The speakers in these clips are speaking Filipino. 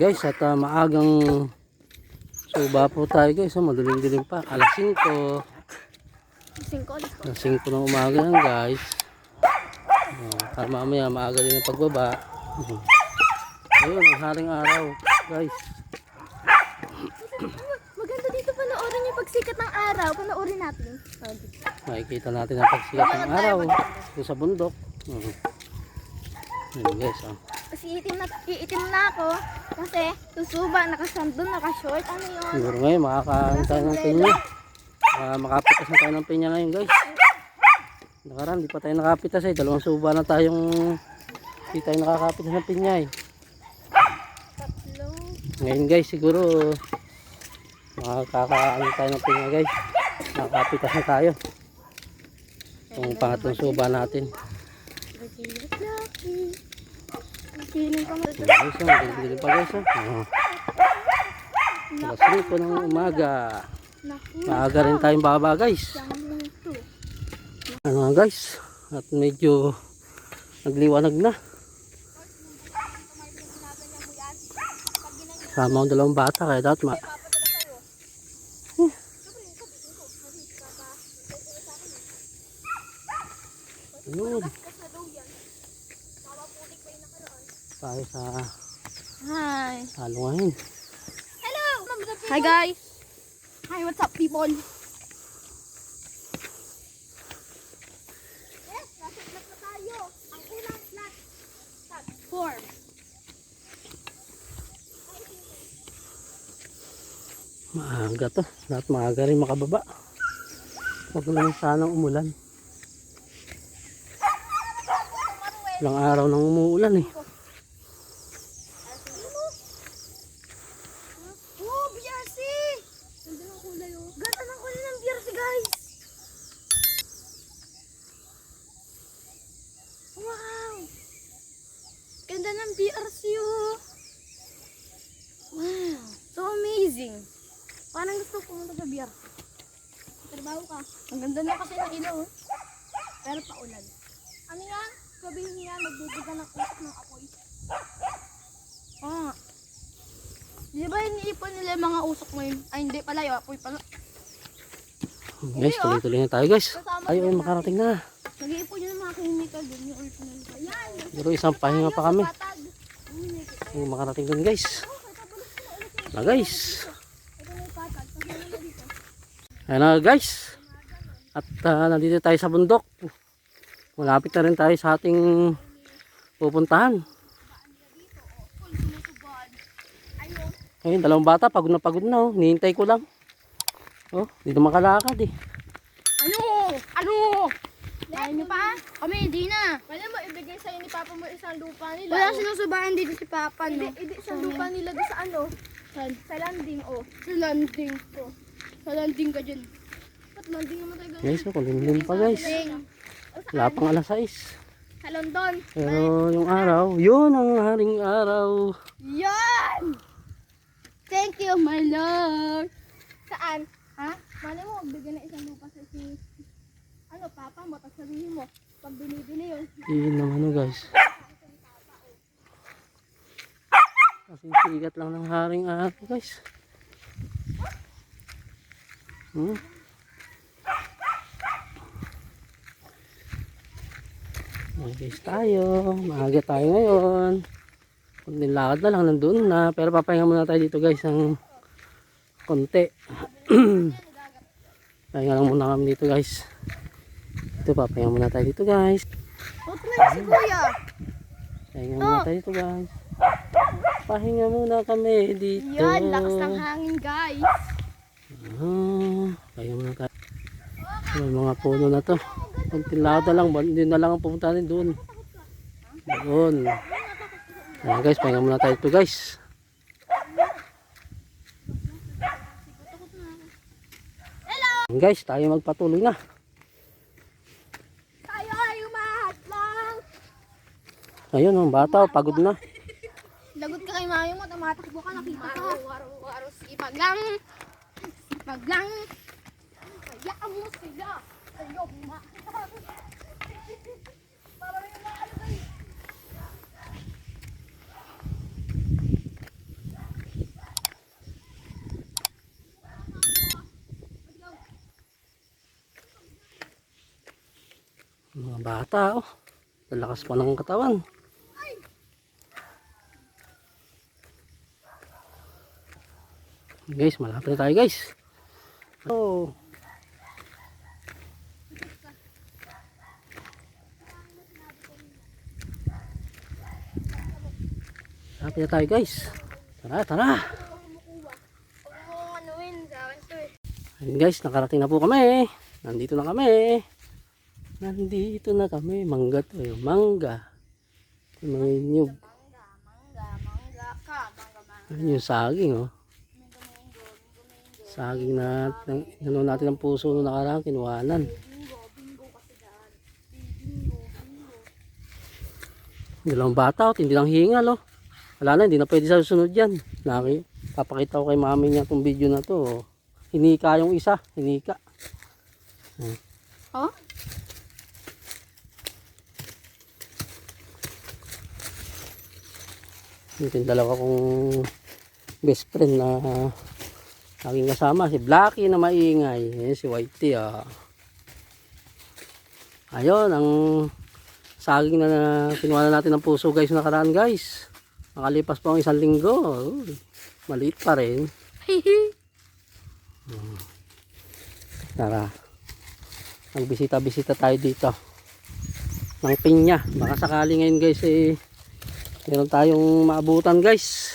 guys at ah, maagang suba po tayo guys. Oh, madilim-dilim pa. Alas 5. Singko, let's go. Alas 5 ng umaga yan guys. Uh, para mamaya maaga din ang pagbaba. Mhm. Ayun, ang haring araw guys. Maganda dito panoorin yung pagsikat ng araw. Panoorin natin. Dito. Makikita natin ang pagsikat ng araw. Doon sa bundok. Mhm. Ayun guys. Oh. Kasi itim na, iitim na ako. Kasi susuba, nakasandon, nakashort. Ano yun? Siguro ngayon makakain tayo ng pinya. Uh, makapitas na tayo ng pinya ngayon guys. Nakaraan, di pa tayo nakapitas eh. Dalawang suba na tayong di tayo nakakapitas ng pinya eh. Tatlo. Ngayon guys, siguro makakaano tayo ng pinya guys. Nakakapitas na tayo. Itong pangatlong suba natin. Resilient lucky. Feeling ko Ayan, guys, oh, dilim-dilim pa guys. Oh. Alas 5 ng umaga. Maaga rin tayong baba guys. ano guys at medyo nagliwanag na sama ang dalawang bata kaya dapat ma Ayun. Tayo sa Hi. salungahin Hello! Hi guys! Hi, what's up people? Yes, nasa flat na tayo. Ang unang flat. Four. maaga to dapat maaga rin makababa huwag lang sanang umulan ilang araw nang umuulan eh Oh, BRC! Ganda ng kulay oh. Ganda ng kulay ng BRC guys! Wow! Ganda ng BRC oh! Wow! So amazing! Parang gusto ko pumunta sa BRC. Trabaho ka. Ang ganda na kasi ng ilaw oh. Pero paulan. Ano yan? Sabihin niya, nagbubuga ng usok ng apoy. Ah. Di ba iniipon nila yung mga usok mo yun? Ay, hindi pala yung apoy pala. guys tuloy-tuloy na tayo guys ayun makarating na Nag-iipon yun ng mga chemical dun, yung nila. Ayan! pero isang pahinga pa kami Patag! Ayun, makarating dun guys na guys Ito na yung patag. Kasi na dito. Ayan na guys. At ah, nandito tayo sa bundok. Malapit na rin tayo sa ating pupuntahan. Ayun, dalawang bata, pagod na pagod na oh. Hinihintay ko lang. Oh, dito makalakad eh. Ano? Ano? Kaya niyo pa? Kami, hindi na. Pwede mo ibigay sa'yo ni Papa mo isang lupa nila. Wala sinusubahan dito si Papa, no? Hindi, hindi isang lupa nila doon sa ano? Saan? Sa landing, oh. Sa landing, oh. Sa landing ka dyan. Guys, oh, kulimlim pa guys. Wala pang alas 6. Sa London. Pero yung araw, yun ang haring araw. Yan! Thank you, my Lord. Saan? Ha? Mali mo, magbigay na isang lupa sa si... Ano, papa mo, tapos sabihin mo, pag binibili yun. Yun ang ano guys. Kasing sigat lang ng haring araw guys. Hmm? Guys tayo. Maaga tayo ngayon. Kunting lakad na lang nandun na. Pero papahinga muna tayo dito guys ng konti. Pahinga lang muna kami dito guys. Ito papahinga muna tayo dito guys. Huwag na si kuya. Pahinga muna tayo dito guys. Pahinga muna kami dito. Yan, lakas ng hangin, guys. Ah, pahinga muna tayo. May mga puno na to. Na lang. Hindi na lang ang pupunta natin doon. Doon. Ayan guys, pahinga muna tayo dito guys. Hello! Guys, tayo magpatuloy na. Tayo ay umahat lang. Ayun, ang bata, pagod na. Lagot ka kay mami mo, tumatakbo ka, nakita ka. Waro-waro, sipag lang. Sipag lang. Kaya mo sila. Ayaw, umahat mga bata oh. Lalakas pa ng katawan. Guys malapit na tayo guys. Oh. Malapit na tayo guys. Tara, tara. Ayun guys, nakarating na po kami. Nandito na kami. Nandito na kami. Mangga to eh. Mangga. Mga inyog. Ayun yung saging oh. Saging na nano natin ang puso nung nakaraan. Kinuhanan. Dalawang bata oh. Hindi lang hingal oh. Wala na, hindi na pwede sa susunod yan. Naki, papakita ko kay mami niya itong video na to. oh. Hinika yung isa. Hinika. Oh? Ito yung dalawa kong best friend na aking kasama. Si Blacky na maingay. Ayan, si Whitey. Ah. Ayun, ang saging na kinuha na natin ng puso guys nakaraan guys. Nakalipas pa ang isang linggo. Maliit pa rin. Hmm. Tara. Magbisita-bisita tayo dito. Ng pinya. Baka sakali ngayon guys eh meron tayong maabutan guys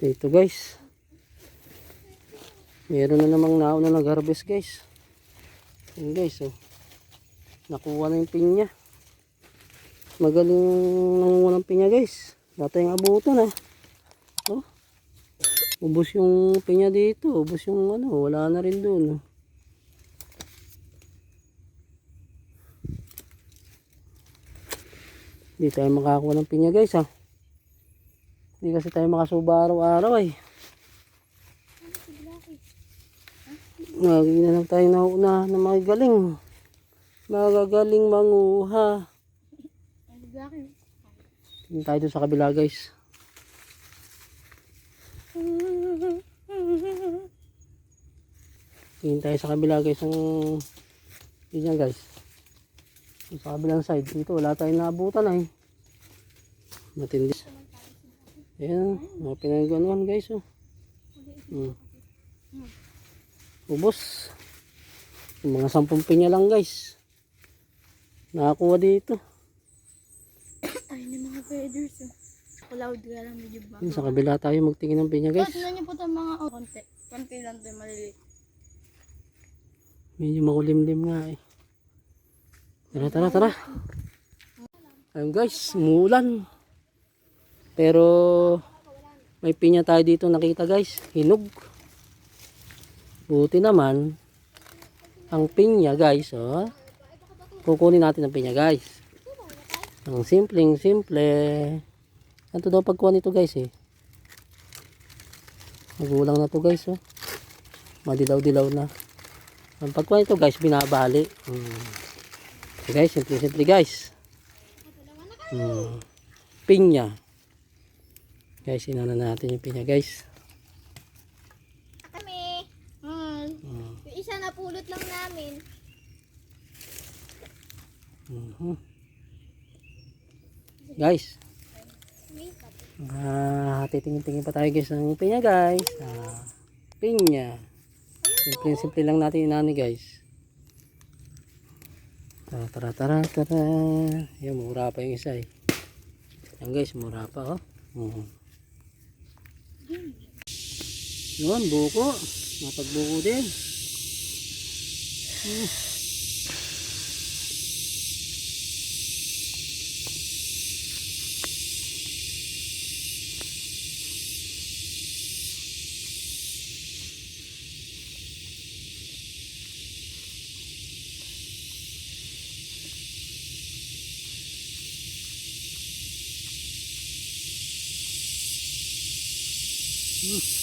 dito guys meron na namang nauna nag harvest guys yun guys oh. nakuha na yung pinya magaling nangunguha ng pinya guys dati yung abutan ah oh. ubos yung pinya dito ubos yung ano wala na rin dun oh. Hindi tayo makakuha ng pinya guys ha. Hindi kasi tayo makasuba araw-araw eh. Lagi na lang tayo nauna na magagaling. Magagaling manguha. Ang Tingin tayo sa kabila guys. Tingin tayo sa kabila guys. Ang yun yan guys. Sa kabilang side. Dito wala tayong naabutan ay. Matindi. Ayan. Mga pinaganuhan guys. Oh. Hmm. Ubos. Yung mga sampung pinya lang guys. Nakakuha dito. Ay, may mga feathers oh. Loud ka lang medyo ba? Sa kabila tayo magtingin ng pinya Guys, guys. tignan niyo po itong mga oh, konti. Konti lang ito, maliliit. Medyo makulimlim nga eh. Tara, tara, tara. Ayun guys, umuulan. Pero may pinya tayo dito nakita guys. Hinog. Buti naman. Ang pinya guys, oh. Kukunin natin ang pinya guys. Ang simpleng simple. Ano daw pagkuha nito guys eh. Magulang na to guys oh. Madilaw-dilaw na. Ang pagkuha nito guys, binabali. Hmm. Okay, guys, simple-simple guys. Hmm. Pinya. Guys, inana natin yung pinya guys. Kami. Hmm. Hmm. Yung isa napulot lang namin. Mhm. Guys, ah, titingin-tingin pa tayo guys ng pinya guys. Ah, pinya. Simple-simple lang natin inani guys. Tara, tara, tara, tara. Yan, mura pa yung isa eh. Yan guys, mura pa oh. Mhm. Yun, buko. Mapagbuko din. Mm.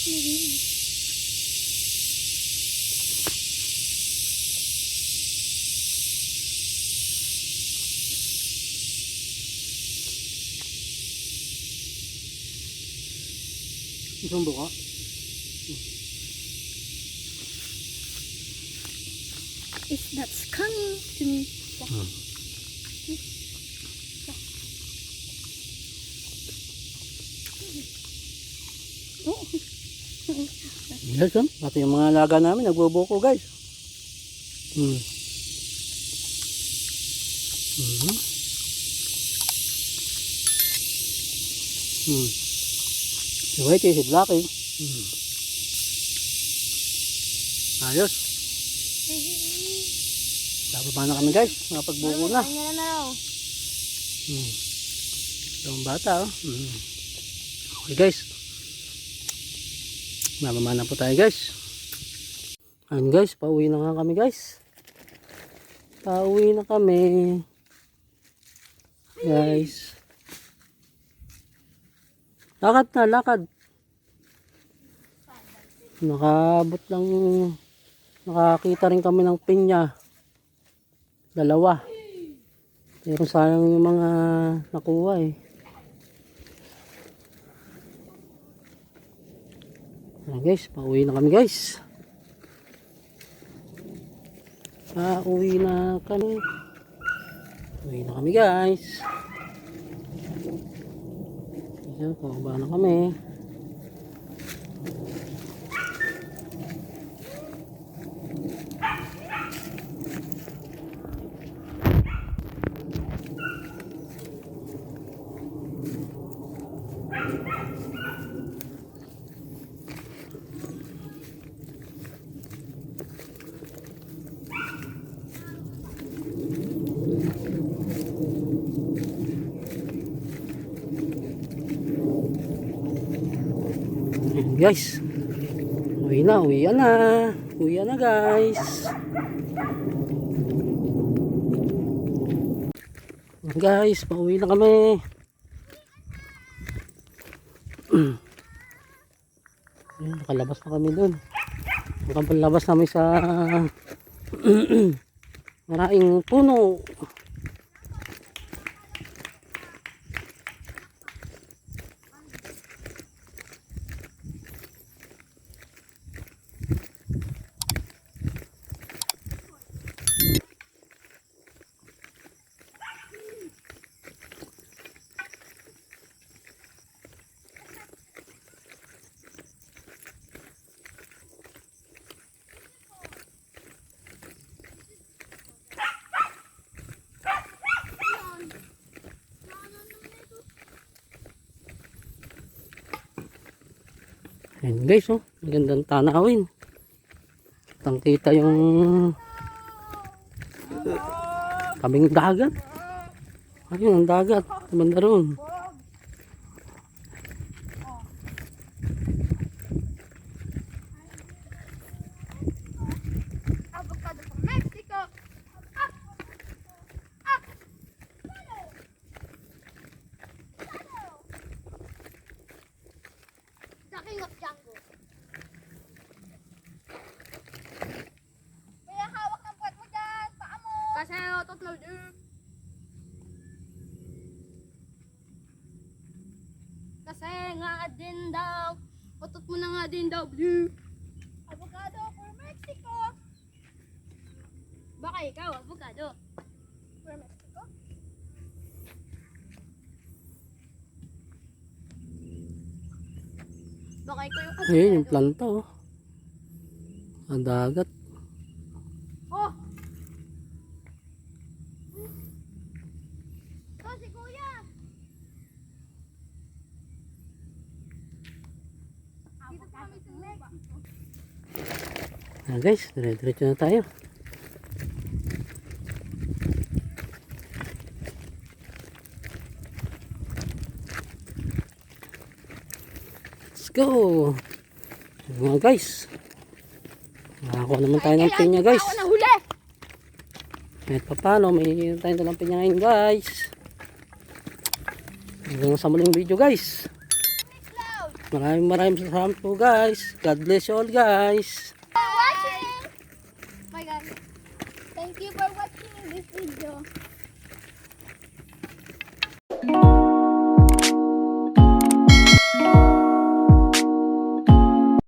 Hmm. Isang buka. It's that's coming to me. Oh, Yes, oh. Pati yung mga alaga namin, nagbubuko guys. Hmm. Mhm. Hmm. Si Whitey, si Blackie. Hmm. Ayos. Bababa na kami guys. Mga pagbuko na. Hmm. Yung bata oh. Hmm. Okay guys. Bababa na po tayo guys. Ayun guys, pauwi na nga kami guys. Pauwi na kami. Guys. Lakad na, lakad. Nakabot lang, nakakita rin kami ng pinya. Dalawa. Pero sayang yung mga nakuha eh. Ayan guys, pauwi na kami guys. Pauwi na kami. Pauwi na kami guys. Ayan, pababa na kami. Ayan guys. Uwi na, uwi na. Uwi na guys. Guys, pauwi na kami. Ayan, nakalabas na kami dun. Nakalabas namin sa maraming puno. Ayan guys, oh. Magandang tanawin. Tangkita yung kaming dagat. Ayun, ang dagat. Banda roon. Avocado from Mexico. Ah! Ah! The king of jungle. Kaya hawak ng puwet mo dyan, paa mo. Otot na dyan. Kasi nga din daw, otot mo na nga din daw, blue. Avocado for Mexico. Baka ikaw, avocado. For Mexico? Baka ikaw yung avocado. Ayun, yung planta, oh. Ang dagat. Oh, si Kuya! Dito pa kami sa Mexico. Ayan guys, dire-diretso na tayo. Let's go! Mga guys. Nakakuha naman tayo ng pinya guys. Kahit pa paano, may tayo dalang pinya ngayon guys. Hanggang sa muling video guys. Maraming maraming salamat po guys. God bless you all guys.